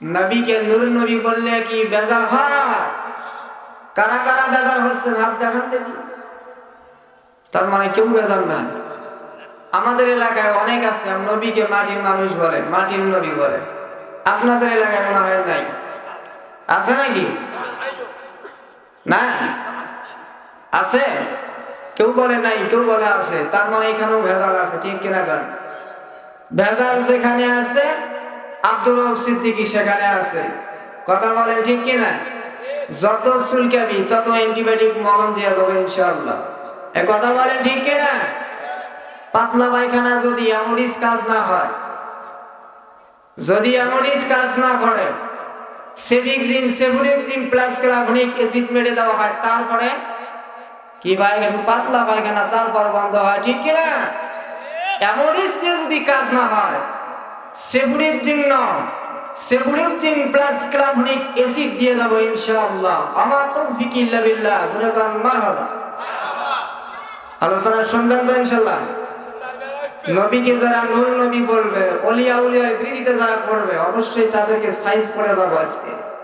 নবীকে নূর নবী বললে কি বেজার হয়? কারা কারা বেজার হচ্ছেন হাত দেখান দেখি। তার মানে কেউ বেজার না আমাদের এলাকায় অনেক আছে নবীকে মাটির মানুষ বলে, মাটির নবী বলে। আপনাদের এলাকায় মনে হয় নাই? আছে নাকি? না আছে? কেউ বলে নাই, কেউ বলে আছে। তার মানে এখানেও ভেজাল আছে, ঠিক কিনা গান ভেজাল যেখানে আছে আব্দুর রব সিদ্দিকী সেখানে আছে। কথা বলেন ঠিক কিনা? যত চুলকাবি তত অ্যান্টিবায়োটিক মলম দিয়ে দেবো ইনশাআল্লাহ। এ কথা বলেন ঠিক কিনা? পাতলা পায়খানা যদি অ্যামোডিস কাজ না হয়, যদি অ্যামোডিস কাজ না করে, সেভিক জিম সেভুরিক জিম প্লাস ক্লাভনিক অ্যাসিড মেরে দেওয়া হয়, তারপরে কি পায়খানা পাতলা পায়খানা, তারপর বন্ধ হয়, ঠিক কিনা? অ্যামোডিস যদি কাজ না হয় প্লাস এসিড দিয়ে দেবো ইনশাআল্লাহ। আমার তৌফিক ইল্লা বিল্লাহ। সুরাকান মারহাবা। আলোচনা শুনবেন তো ইনশাআল্লাহ? নবীকে যারা নূর নবী বলবে, অলিয়া উলিয়া বিরোধিতা যারা করবে, অবশ্যই তাদেরকে সাইজ করে দেবো আজকে।